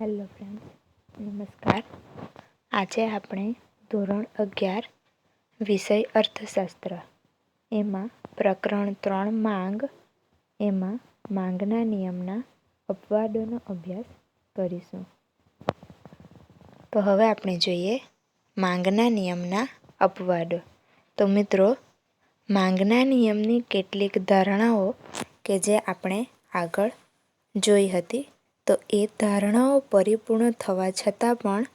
Hello friend નમસ્કાર. આજે આપણે ધોરણ અગિયાર, વિષય અર્થશાસ્ત્ર. એમાં પ્રકરણ ત્રણ માંગ, એમાં માંગના નિયમના અપવાદોનો અભ્યાસ કરીશું. તો હવે આપણે જોઈએ માંગના નિયમના અપવાદો. તો મિત્રો, માંગના નિયમની કેટલીક ધારણાઓ કે જે આપણે આગળ જોઈ હતી. તો એ ધારણાઓ પરિપૂર્ણ થવા છતાં પણ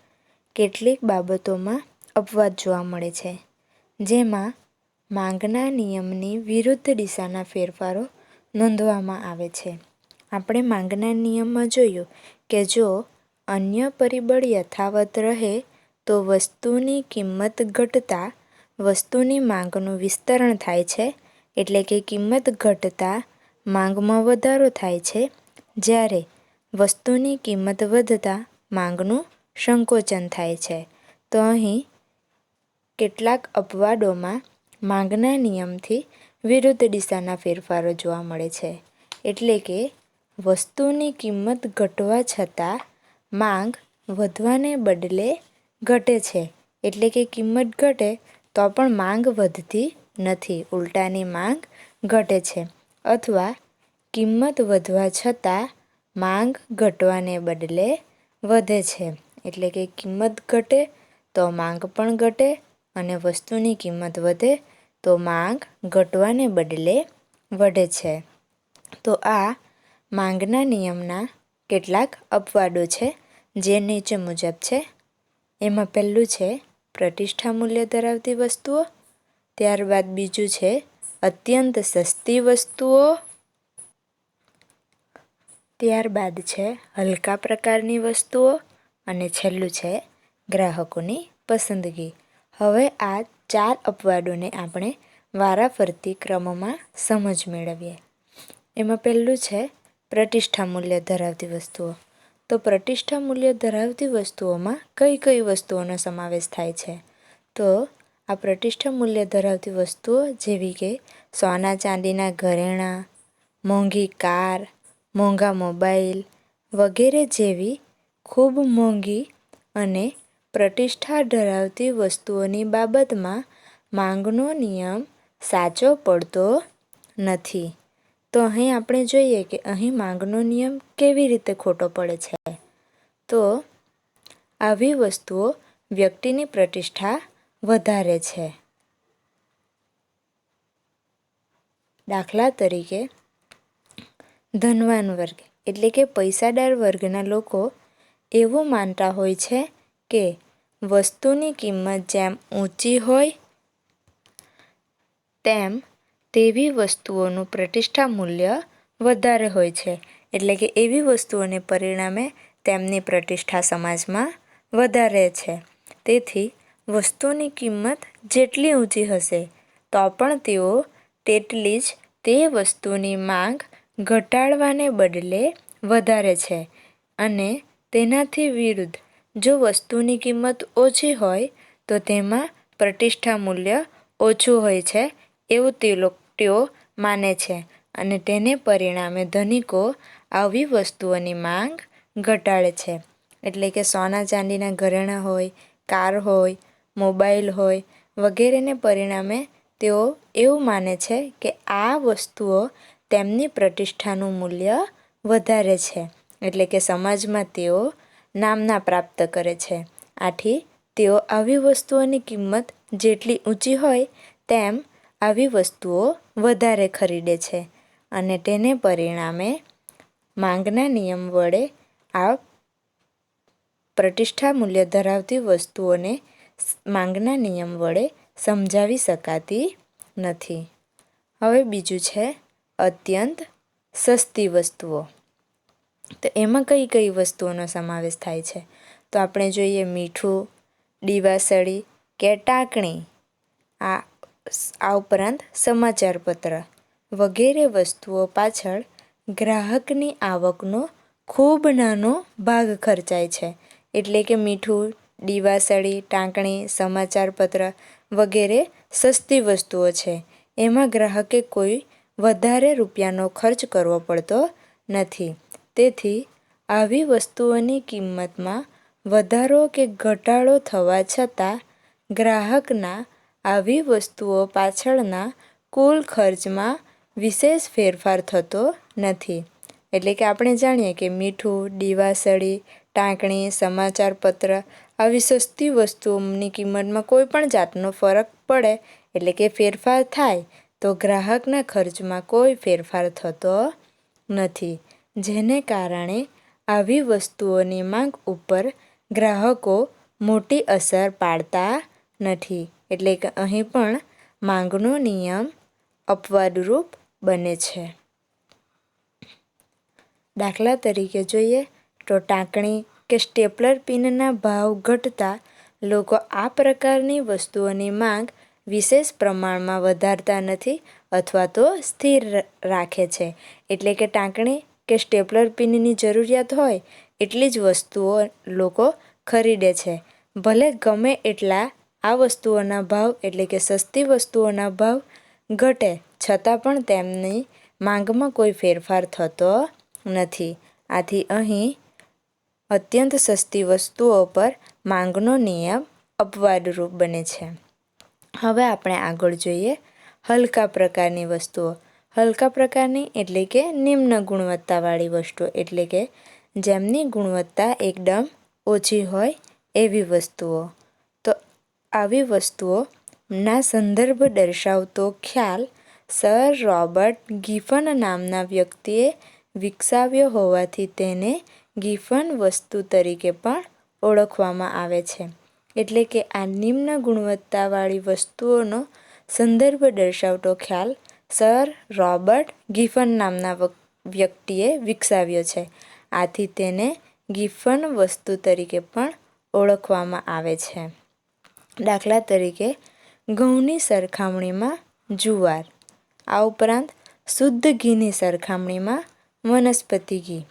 કેટલીક બાબતોમાં અપવાદ જોવા મળે છે. જેમાં માંગના નિયમની વિરુદ્ધ દિશાના ફેરફારો નોંધવામાં આવે છે. આપણે માંગના નિયમમાં જોયું કે જો અન્ય પરિબળ યથાવત રહે તો વસ્તુની કિંમત ઘટતા વસ્તુની માંગનું વિસ્તરણ થાય છે, એટલે કે કિંમત ઘટતા માંગમાં વધારો થાય છે, જ્યારે વસ્તુની કિંમત વધતા માંગનું સંકોચન થાય છે. તો અહીં કેટલાક અપવાદોમાં માંગના નિયમથી વિરુદ્ધ દિશાના ફેરફારો જોવા મળે છે. એટલે કે, વસ્તુની કિંમત ઘટવા છતાં માંગ વધવાને બદલે ઘટે છે. એટલે કે કિંમત ઘટે તો પણ માંગ વધતી નથી. ઉલટાની માંગ ઘટે છે. અથવા કિંમત વધવા છતાં માંગ ઘટવાને બદલે વધે છે. એટલે કે કિંમત ઘટે તો માંગ પણ ઘટે અને વસ્તુની કિંમત વધે તો માંગ ઘટવાને બદલે વધે છે. તો આ માંગના નિયમના કેટલાક અપવાદો છે જે નીચે મુજબ છે. એમાં પહેલું છે, પ્રતિષ્ઠા મૂલ્ય ધરાવતી વસ્તુઓ. ત્યારબાદ બીજું છે, અત્યંત સસ્તી વસ્તુઓ ત્યારબાદ છે હલકા પ્રકારની વસ્તુઓ અને છેલ્લું છે ગ્રાહકોની પસંદગી. હવે આ ચાર અપવાદોને આપણે વારાફરતી ક્રમમાં સમજ મેળવીએ. એમાં પહેલું છે પ્રતિષ્ઠા મૂલ્ય ધરાવતી વસ્તુઓ. તો પ્રતિષ્ઠા મૂલ્ય ધરાવતી વસ્તુઓમાં કઈ કઈ વસ્તુઓનો સમાવેશ થાય છે? તો આ પ્રતિષ્ઠા મૂલ્ય ધરાવતી વસ્તુઓ જેવી કે સોના ચાંદીના ઘરેણાં, મોંઘી કાર મોંઘા મોબાઈલ વગેરે જેવી ખૂબ મોંઘી અને પ્રતિષ્ઠા ધરાવતી વસ્તુઓની બાબતમાં માંગનો નિયમ સાચો પડતો નથી. તો અહીં આપણે જોઈએ કે અહીં માંગનો નિયમ કેવી રીતે ખોટો પડે છે. તો આવી વસ્તુઓ વ્યક્તિની પ્રતિષ્ઠા વધારે છે. દાખલા તરીકે ધનવાન વર્ગ. એટલે કે પૈસાદાર વર્ગના લોકો એવું માનતા હોય છે કે વસ્તુની કિંમત જેમ ઊંચી હોય તેમ તેવી વસ્તુઓનું પ્રતિષ્ઠા મૂલ્ય વધારે હોય છે. એટલે કે એવી વસ્તુઓને પરિણામે તેમની પ્રતિષ્ઠા સમાજમાં વધારે છે. તેથી વસ્તુની કિંમત જેટલી ઊંચી હશે, તો પણ તેઓ તેટલી જ તે વસ્તુની માંગ ઘટાડવાને બદલે વધારે છે અને તેનાથી વિરુદ્ધ જો વસ્તુની કિંમત ઓછી હોય, તો તેમાં પ્રતિષ્ઠા મૂલ્ય ઓછું હોય છે એવું તે તેઓ માને છે અને તેને પરિણામે ધનિકો આવી વસ્તુઓની માંગ ઘટાડે છે. એટલે કે સોના ચાંદીના ઘરેણાં હોય, કાર હોય, મોબાઈલ હોય વગેરેને પરિણામે તેઓ એવું માને છે કે આ વસ્તુઓ તેમની પ્રતિષ્ઠાનું મૂલ્ય વધારે છે, એટલે કે સમાજમાં તેઓ નામના પ્રાપ્ત કરે છે. આથી, તેઓ આવી વસ્તુઓની કિંમત જેટલી ઊંચી હોય, તેમ આવી વસ્તુઓ વધારે ખરીદે છે અને તેને પરિણામે માંગના નિયમ વડે આ પ્રતિષ્ઠા મૂલ્ય ધરાવતી વસ્તુઓને માંગના નિયમ વડે સમજાવી શકાતી નથી. હવે બીજું છે અત્યંત સસ્તી વસ્તુઓ. તો એમાં કઈ કઈ વસ્તુઓનો સમાવેશ થાય છે? તો આપણે જોઈએ મીઠું, દીવાસળી કે ટાંકણી. આ આ ઉપરાંત સમાચારપત્ર વગેરે વસ્તુઓ પાછળ ગ્રાહકની આવકનો ખૂબ નાનો ભાગ ખર્ચાય છે. એટલે કે મીઠું, દીવાસળી, ટાંકણી, સમાચારપત્ર વગેરે સસ્તી વસ્તુઓ છે. એમાં ગ્રાહકે કોઈ વધારે રૂપિયાનો ખર્ચ કરવો પડતો નથી. તેથી, આવી વસ્તુઓની કિંમતમાં વધારો કે ઘટાડો થવા છતાં, ગ્રાહકના આવી વસ્તુઓ પાછળના કુલ ખર્ચમાં વિશેષ ફેરફાર થતો નથી. એટલે કે આપણે જાણીએ કે મીઠું, દીવાસળી, ટાંકણી, સમાચારપત્ર આવી સસ્તી વસ્તુઓની કિંમતમાં કોઈ પણ જાતનો ફરક પડે એટલે કે ફેરફાર થાય તો ગ્રાહકના ખર્ચમાં કોઈ ફેરફાર થતો નથી, જેને કારણે આવી વસ્તુઓની માંગ ઉપર ગ્રાહકો મોટી અસર પાડતા નથી. એટલે કે અહીં પણ માંગનો નિયમ અપવાદરૂપ બને છે. દાખલા તરીકે જોઈએ તો ટાંકણી કે સ્ટેપલર પિનના ભાવ ઘટતા લોકો આ પ્રકારની વસ્તુઓની માંગ વિશેષ પ્રમાણમાં વધારતા નથી અથવા તો સ્થિર રાખે છે. એટલે કે ટાંકણી કે સ્ટેપલર પિનની જરૂરિયાત હોય એટલી જ વસ્તુઓ લોકો ખરીદે છે. ભલે ગમે એટલા આ વસ્તુઓના ભાવ એટલે કે સસ્તી વસ્તુઓના ભાવ ઘટે, છતાં પણ તેમની માંગમાં કોઈ ફેરફાર થતો નથી. આથી અહીં અત્યંત સસ્તી વસ્તુઓ પર માંગનો નિયમ અપવાદરૂપ બને છે. હવે આપણે આગળ જોઈએ હલકા પ્રકારની વસ્તુઓ. હલકા પ્રકારની એટલે કે નિમ્ન ગુણવત્તાવાળી વસ્તુઓ, એટલે કે જેમની ગુણવત્તા એકદમ ઓછી હોય એવી વસ્તુઓ. તો આવી વસ્તુઓના સંદર્ભ દર્શાવતો ખ્યાલ સર રોબર્ટ ગિફન નામના વ્યક્તિએ વિકસાવ્યો હોવાથી તેને ગિફન વસ્તુ તરીકે પણ ઓળખવામાં આવે છે. એટલે કે આ નિમ્ન ગુણવત્તાવાળી વસ્તુઓનો સંદર્ભ દર્શાવતો ખ્યાલ સર રોબર્ટ ગિફન નામના વ્યક્તિએ વિકસાવ્યો છે. આથી તેને ગિફન વસ્તુ તરીકે પણ ઓળખવામાં આવે છે. દાખલા તરીકે, ઘઉંની સરખામણીમાં જુવાર. આ ઉપરાંત, શુદ્ધ ઘીની સરખામણીમાં વનસ્પતિ ઘી.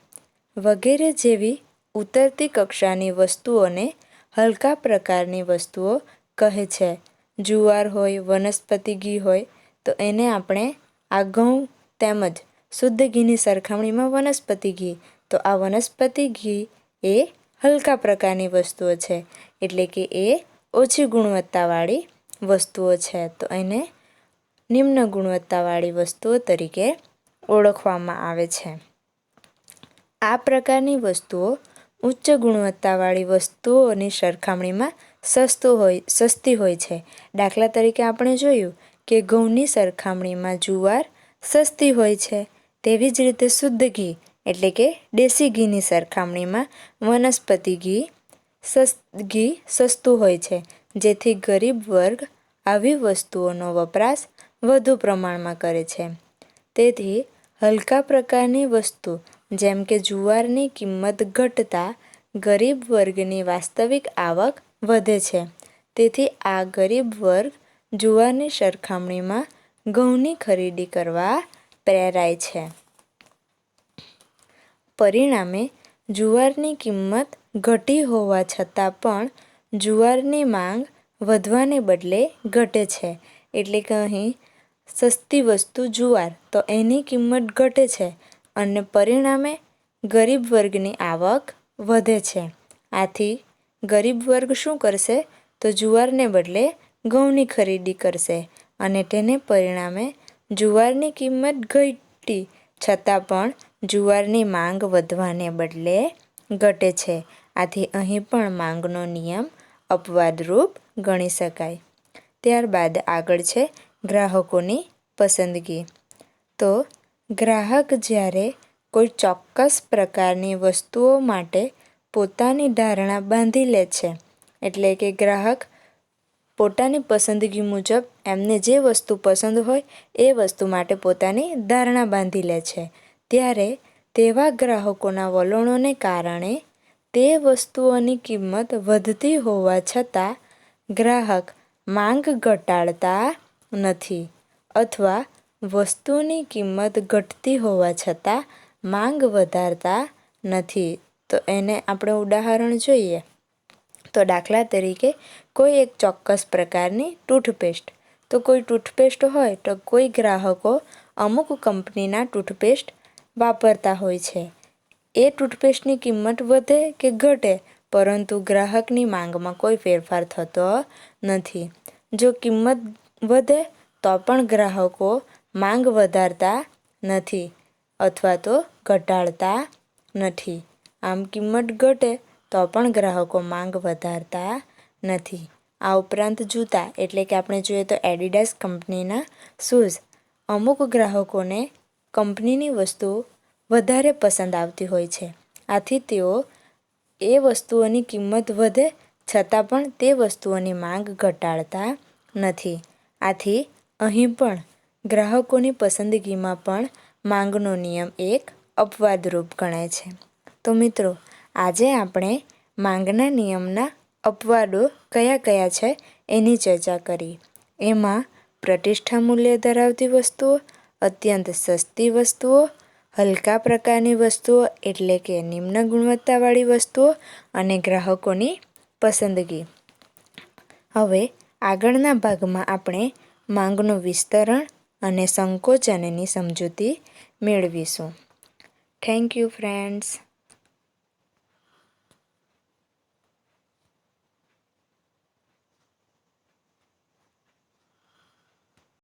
વગેરે જેવી ઉતરતી કક્ષાની વસ્તુઓને હલકા પ્રકારની વસ્તુઓ કહે છે. જુવાર હોય, વનસ્પતિ ઘી હોય, તો એને આપણે આ ઘઉં તેમજ શુદ્ધ ઘીની સરખામણીમાં વનસ્પતિ ઘી. તો આ વનસ્પતિ ઘી એ હલકા પ્રકારની વસ્તુઓ છે, એટલે કે એ ઓછી ગુણવત્તાવાળી વસ્તુઓ છે. તો એને નિમ્ન ગુણવત્તાવાળી વસ્તુઓ તરીકે ઓળખવામાં આવે છે. આ પ્રકારની વસ્તુઓ ઉચ્ચ ગુણવત્તાવાળી વસ્તુઓની સરખામણીમાં સસ્તું હોય, સસ્તી હોય છે. દાખલા તરીકે આપણે જોયું કે ઘઉંની સરખામણીમાં જુવાર સસ્તી હોય છે. તેવી જ રીતે શુદ્ધ ઘી, એટલે કે દેશી ઘીની સરખામણીમાં વનસ્પતિ ઘી સસ, ઘી સસ્તું હોય છે. જેથી ગરીબ વર્ગ આવી વસ્તુઓનો વપરાશ વધુ પ્રમાણમાં કરે છે. તેથી હલકા પ્રકારની વસ્તુ જેમ કે જુવારની કિંમત ઘટતા ગરીબ વર્ગની વાસ્તવિક આવક વધે છે. તેથી આ ગરીબ વર્ગ જુવારની સરખામણીમાં ઘઉંની ખરીદી કરવા પ્રેરાય છે. પરિણામે, જુવારની કિંમત ઘટી હોવા છતાં પણ જુવારની માંગ વધવાને બદલે ઘટે છે. એટલે કે અહીં સસ્તી વસ્તુ જુવાર તો એની કિંમત ઘટે છે. અને પરિણામે ગરીબ વર્ગની આવક વધે છે. આથી ગરીબ વર્ગ શું કરશે? તો જુવારને બદલે ઘઉંની ખરીદી કરશે અને તેને પરિણામે જુવારની કિંમત ઘટી, છતાં પણ જુવારની માંગ વધવાને બદલે ઘટે છે. આથી અહીં પણ માંગનો નિયમ અપવાદરૂપ ગણી શકાય. ત્યારબાદ આગળ છે ગ્રાહકોની પસંદગી. તો ગ્રાહક જ્યારે કોઈ ચોક્કસ પ્રકારની વસ્તુઓ માટે પોતાની ધારણા બાંધી લે છે, એટલે કે ગ્રાહક પોતાની પસંદગી મુજબ એમને જે વસ્તુ પસંદ હોય એ વસ્તુ માટે પોતાની ધારણા બાંધી લે છે. ત્યારે તેવા ગ્રાહકોના વલણોને કારણે તે વસ્તુઓની કિંમત વધતી હોવા છતાં ગ્રાહક માંગ ઘટાડતા નથી અથવા વસ્તુની કિંમત ઘટતી હોવા છતાં માંગ વધારતા નથી. તો એને આપણે ઉદાહરણ જોઈએ. તો દાખલા તરીકે કોઈ એક ચોક્કસ પ્રકારની ટૂથપેસ્ટ. તો કોઈ ટૂથપેસ્ટ હોય તો કોઈ ગ્રાહકો અમુક કંપનીના ટૂથપેસ્ટ વાપરતા હોય છે. એ ટૂથપેસ્ટની કિંમત વધે કે ઘટે પરંતુ ગ્રાહકની માંગમાં કોઈ ફેરફાર થતો નથી. જો કિંમત વધે તો પણ ગ્રાહકો માંગ વધારતા નથી અથવા તો ઘટાડતા નથી. આમ કિંમત ઘટે તો પણ ગ્રાહકો માંગ વધારતા નથી. આ ઉપરાંત જૂતા, એટલે કે આપણે જોઈએ તો એડિડાસ કંપનીના શૂઝ. અમુક ગ્રાહકોને કંપનીની વસ્તુ વધારે પસંદ આવતી હોય છે. આથી તેઓ એ વસ્તુઓની કિંમત વધે છતાં પણ તે વસ્તુઓની માંગ ઘટાડતા નથી. આથી અહીં પણ ગ્રાહકોની પસંદગીમાં પણ માંગનો નિયમ એક અપવાદરૂપ ગણાય છે. તો મિત્રો, આજે આપણે માંગના નિયમના અપવાદો કયા કયા છે એની ચર્ચા કરી. એમાં પ્રતિષ્ઠા મૂલ્ય ધરાવતી વસ્તુઓ, અત્યંત સસ્તી વસ્તુઓ, હલકા પ્રકારની વસ્તુઓ એટલે કે નિમ્ન ગુણવત્તાવાળી વસ્તુઓ અને ગ્રાહકોની પસંદગી. હવે આગળના ભાગમાં આપણે માંગનું વિસ્તરણ અને સંકોચનની સમજૂતી મેળવીશું. Thank you friends